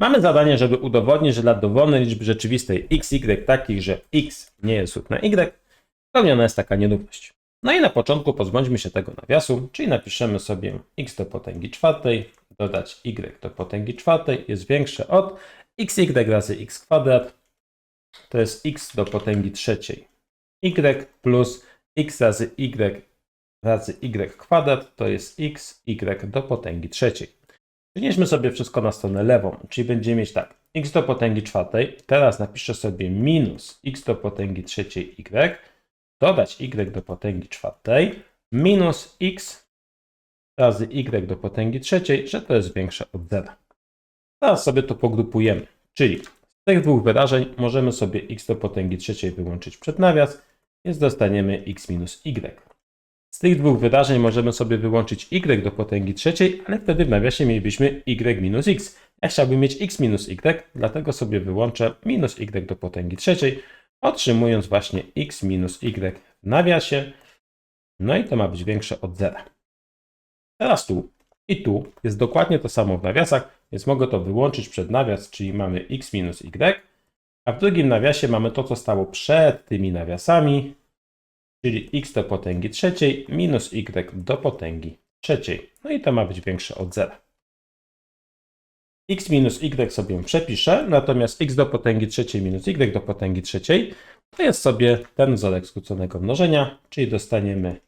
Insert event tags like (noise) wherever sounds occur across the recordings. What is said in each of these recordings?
Mamy zadanie, żeby udowodnić, że dla dowolnej liczby rzeczywistej x, y takich, że x nie jest równe y, spełniona jest taka nierówność. No i na początku pozbądźmy się tego nawiasu, czyli napiszemy sobie x do potęgi czwartej, dodać y do potęgi czwartej jest większe od xy razy x kwadrat, to jest x do potęgi trzeciej y plus x razy y razy y kwadrat to jest x y do potęgi trzeciej. Przenieśmy sobie wszystko na stronę lewą, czyli będziemy mieć tak, x do potęgi czwartej, teraz napiszę sobie minus x do potęgi trzeciej y, dodać y do potęgi czwartej, minus x razy y do potęgi trzeciej, że to jest większe od zera. Teraz sobie to pogrupujemy, czyli z tych dwóch wyrażeń możemy sobie x do potęgi trzeciej wyłączyć przed nawias, więc dostaniemy x minus y. Z tych dwóch wydarzeń możemy sobie wyłączyć y do potęgi trzeciej, ale wtedy w nawiasie mielibyśmy y minus x. Ja chciałbym mieć x minus y, dlatego sobie wyłączę minus y do potęgi trzeciej, otrzymując właśnie x minus y w nawiasie. No i to ma być większe od zera. Teraz tu i tu jest dokładnie to samo w nawiasach, więc mogę to wyłączyć przed nawias, czyli mamy x minus y, a w drugim nawiasie mamy to, co stało przed tymi nawiasami, czyli x do potęgi trzeciej minus y do potęgi trzeciej. No i to ma być większe od zera. x minus y sobie przepiszę, natomiast x do potęgi trzeciej minus y do potęgi trzeciej to jest sobie ten wzorek skróconego mnożenia, czyli dostaniemy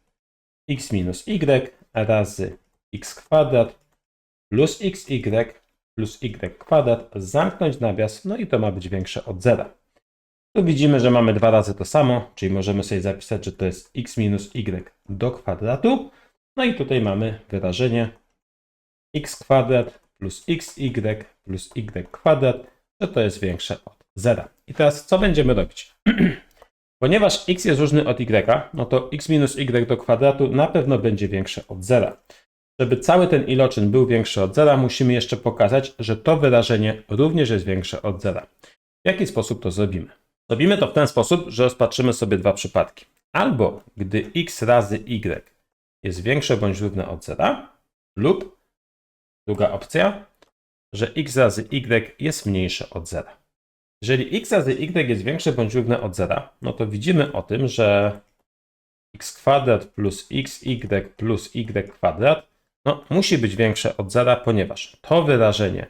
x minus y razy x kwadrat plus xy plus y kwadrat, zamknąć nawias, no i to ma być większe od zera. Tu widzimy, że mamy dwa razy to samo, czyli możemy sobie zapisać, że to jest x minus y do kwadratu. No i tutaj mamy wyrażenie x kwadrat plus xy plus y kwadrat, że to jest większe od zera. I teraz co będziemy robić? (clears throat) Ponieważ x jest różny od y, no to x minus y do kwadratu na pewno będzie większe od zera. Żeby cały ten iloczyn był większy od zera, musimy jeszcze pokazać, że to wyrażenie również jest większe od zera. W jaki sposób to zrobimy? Robimy to w ten sposób, że rozpatrzymy sobie dwa przypadki. Albo gdy x razy y jest większe bądź równe od zera, lub druga opcja, że x razy y jest mniejsze od zera. Jeżeli x razy y jest większe bądź równe od zera, no to widzimy o tym, że x kwadrat plus xy plus y kwadrat no, musi być większe od zera, ponieważ to wyrażenie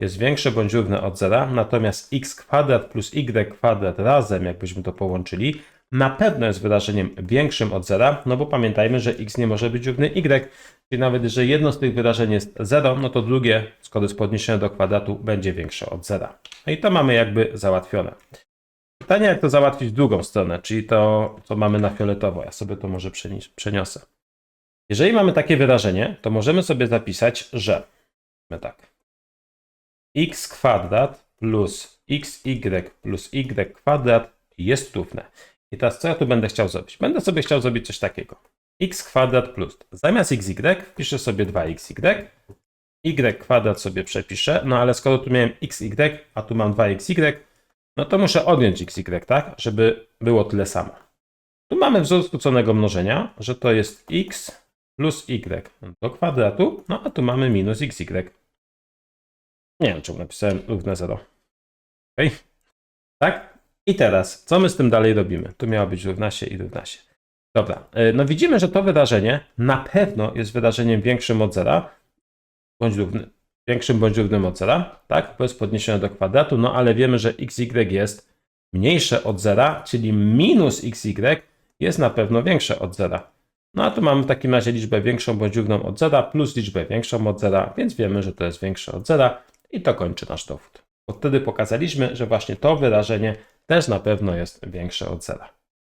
jest większe bądź równe od zera, natomiast x kwadrat plus y kwadrat razem, jakbyśmy to połączyli, na pewno jest wyrażeniem większym od zera, no bo pamiętajmy, że x nie może być równy y, czyli nawet jeżeli jedno z tych wyrażeń jest 0, no to drugie, skoro jest podniesione do kwadratu, będzie większe od zera. No i to mamy jakby załatwione. Pytanie, jak to załatwić w drugą stronę, czyli to, co mamy na fioletowo. Ja sobie to może przeniosę. Jeżeli mamy takie wyrażenie, to możemy sobie zapisać, że my tak x kwadrat plus xy plus y kwadrat jest równe. I teraz co ja tu będę chciał zrobić? Będę sobie chciał zrobić coś takiego. x kwadrat plus, zamiast xy piszę sobie 2xy, y kwadrat sobie przepiszę, no ale skoro tu miałem xy, a tu mam 2xy, no to muszę odjąć xy, tak? Żeby było tyle samo. Tu mamy wzór skróconego mnożenia, że to jest x plus y do kwadratu, no a tu mamy minus xy. Nie wiem, czemu napisałem równe 0. Ok? Tak? I teraz, co my z tym dalej robimy? Tu miało być równa się i równa się. Dobra, e, no widzimy, że to wydarzenie na pewno jest wydarzeniem większym od zera, bądź równy, większym bądź równym od zera, tak? Bo jest podniesione do kwadratu, no ale wiemy, że xy jest mniejsze od zera, czyli minus xy jest na pewno większe od zera. No a tu mamy w takim razie liczbę większą bądź równą od zera plus liczbę większą od zera, więc wiemy, że to jest większe od zera i to kończy nasz dowód. Bo wtedy pokazaliśmy, że właśnie to wyrażenie też na pewno jest większe od zera.